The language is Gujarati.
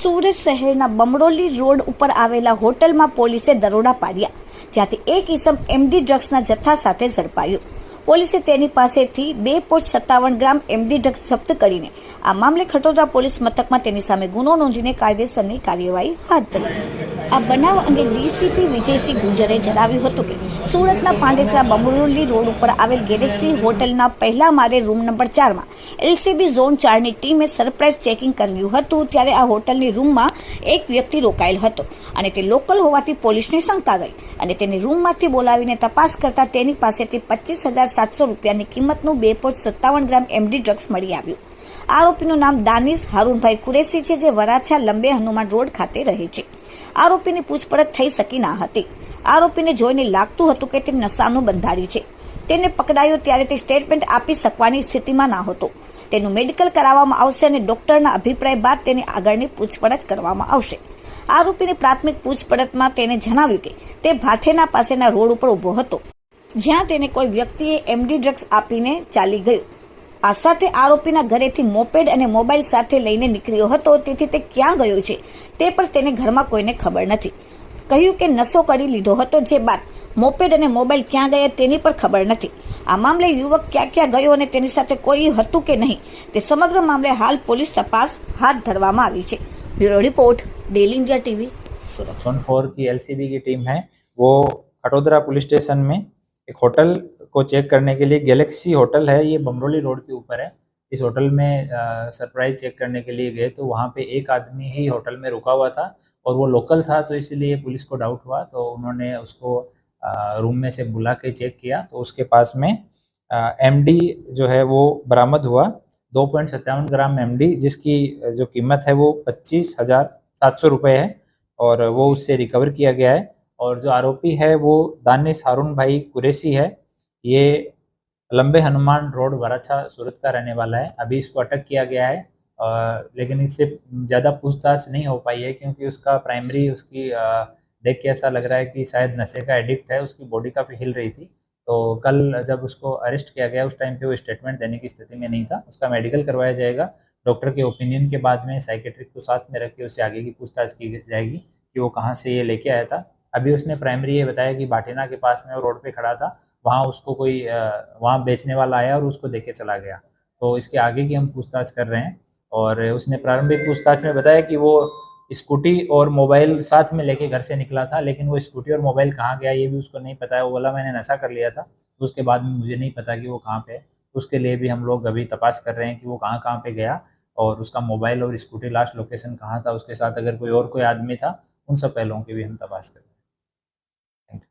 સુરત શહેરના બમરોલી રોડ ઉપર આવેલા હોટલમાં પોલીસે દરોડા પાડ્યા જ્યાંથી એક ઇસમ એમડી ડ્રગ્સના જથ્થા સાથે ઝડપાયો પોલીસે તેની પાસેથી બે પોઈન્ટ સત્તાવન ગ્રામ એમડી ડ્રગ્સ જપ્ત કરીને આ મામલે ખટોદા પોલીસ મથકમાં તેની સામે ગુનો નોંધીને કાયદેસરની કાર્યવાહી હાથ ધરી આ બનાવ અંગે ડીસીપી વિજયસિંહ ગુજરે જણાવ્યું હતું કે સુરતના પાંડેસરા બમરોલી રોડ ઉપર આવેલ ગેલેક્સી હોટલના પહેલા મારે રૂમ નંબર ચારમાં એલસીબી ઝોન ચારની ટીમે સરપ્રાઇઝ ચેકિંગ કર્યું હતું ત્યારે આ હોટલની રૂમમાં એક વ્યક્તિ રોકાયેલ હતો અને તે લોકલ હોવાથી પોલીસને શંકા ગઈ અને તેને રૂમમાંથી બોલાવીને તપાસ કરતાં તેની પાસેથી પચીસ હજાર સાતસો રૂપિયાની કિંમતનું બે પોઈન્ટ સત્તાવન ગ્રામ એમડી ડ્રગ્સ મળી આવ્યું આરોપીનું નામ દાનિશ હારૂનભાઈ કુરેશી છે જે વરાછા લંબે હનુમાન રોડ ખાતે રહે છે આરોપીની પૂછપરછ થઈ શકી ના હતી આરોપીને જોઈને લાગતું હતું કે તે નશાનું બંધાર્યું છે તેને પકડાયો ત્યારે તે સ્ટેટમેન્ટ આપી શકવાની સ્થિતિમાં ન હતો તેનું મેડિકલ કરાવવામાં આવશે અને ડોક્ટરના અભિપ્રાય બાદ તેની આગળની પૂછપરછ કરવામાં આવશે આરોપીની પ્રાથમિક પૂછપરછમાં તેને જણાવ્યું કે તે ભાથેના પાસેના રોડ ઉપર ઊભો હતો જ્યાં તેને કોઈ વ્યક્તિએ એમડી ડ્રગ્સ આપીને ચાલી ગયો આ સાથે આરોપીના ઘરેથી મોપેડ અને મોબાઈલ સાથે લઈને નીકળ્યો હતો તેથી તે ક્યાં ગયો છે તે પણ તેને ઘરમાં કોઈને ખબર નથી કહ્યું કે નસો કરી લીધો હતો જે વાત મોપેડ અને મોબાઈલ ક્યાં ગયા તેની પર ખબર નથી આ મામલે યુવક ક્યાં ક્યાં ગયો અને તેની સાથે કોઈ હતું કે નહીં તે સમગ્ર મામલે હાલ પોલીસ તપાસ હાથ ધરવામાં આવી છે બ્યુરો રિપોર્ટ દિલિંગા ટીવી સુરક્ષણ ફોર્સ ની એલસીબી ની ટીમ હે વો ખટોદરા પોલીસ સ્ટેશન મે એક હોટેલ કો ચેક કરને કે લિયે ગેલેક્સી હોટેલ હે યે બમરોલી રોડ પે ઉપર હે इस होटल में सरप्राइज चेक करने के लिए गए तो वहाँ पे एक आदमी ही होटल में रुका हुआ था और वो लोकल था तो इसलिए पुलिस को डाउट हुआ तो उन्होंने उसको आ, रूम में से बुला के चेक किया तो उसके पास में एम जो है वो बरामद हुआ दो पॉइंट सत्तावन ग्राम एम जिसकी जो कीमत है वो पच्चीस हज़ार सात सौ रुपये है और वो उससे रिकवर किया गया है और जो आरोपी है वो दानिश हारून भाई कुरेसी है ये लंबे हनुमान रोड वराछा सूरत का रहने वाला है अभी इसको अटक किया गया है और लेकिन इससे ज़्यादा पूछताछ नहीं हो पाई है क्योंकि उसका प्राइमरी उसकी देख के ऐसा लग रहा है कि शायद नशे का एडिक्ट है उसकी बॉडी काफ़ी हिल रही थी तो कल जब उसको अरेस्ट किया गया उस टाइम पे वो स्टेटमेंट देने की स्थिति में नहीं था उसका मेडिकल करवाया जाएगा डॉक्टर के ओपिनियन के बाद में साइकेट्रिक को साथ में रख के उससे आगे की पूछताछ की जाएगी कि वो कहाँ से ये लेके आया था अभी उसने प्राइमरी ये बताया कि बाटिना के पास में वो रोड पर खड़ा था वहाँ उसको कोई वहाँ बेचने वाला आया और उसको दे चला गया तो इसके आगे की हम पूछताछ कर रहे हैं और उसने प्रारंभिक पूछताछ में बताया कि वो स्कूटी और मोबाइल साथ में लेके घर से निकला था लेकिन वो स्कूटी और मोबाइल कहाँ गया ये भी उसको नहीं पता है वो बोला मैंने नशा कर लिया था तो उसके बाद में मुझे नहीं पता कि वो कहाँ पे है उसके लिए भी हम लोग अभी तपास कर रहे हैं कि वो कहाँ कहाँ पे गया और उसका मोबाइल और स्कूटी लास्ट लोकेशन कहाँ था उसके साथ अगर कोई और कोई आदमी था उन सब पहलुओं की भी हम तपास कर रहे हैं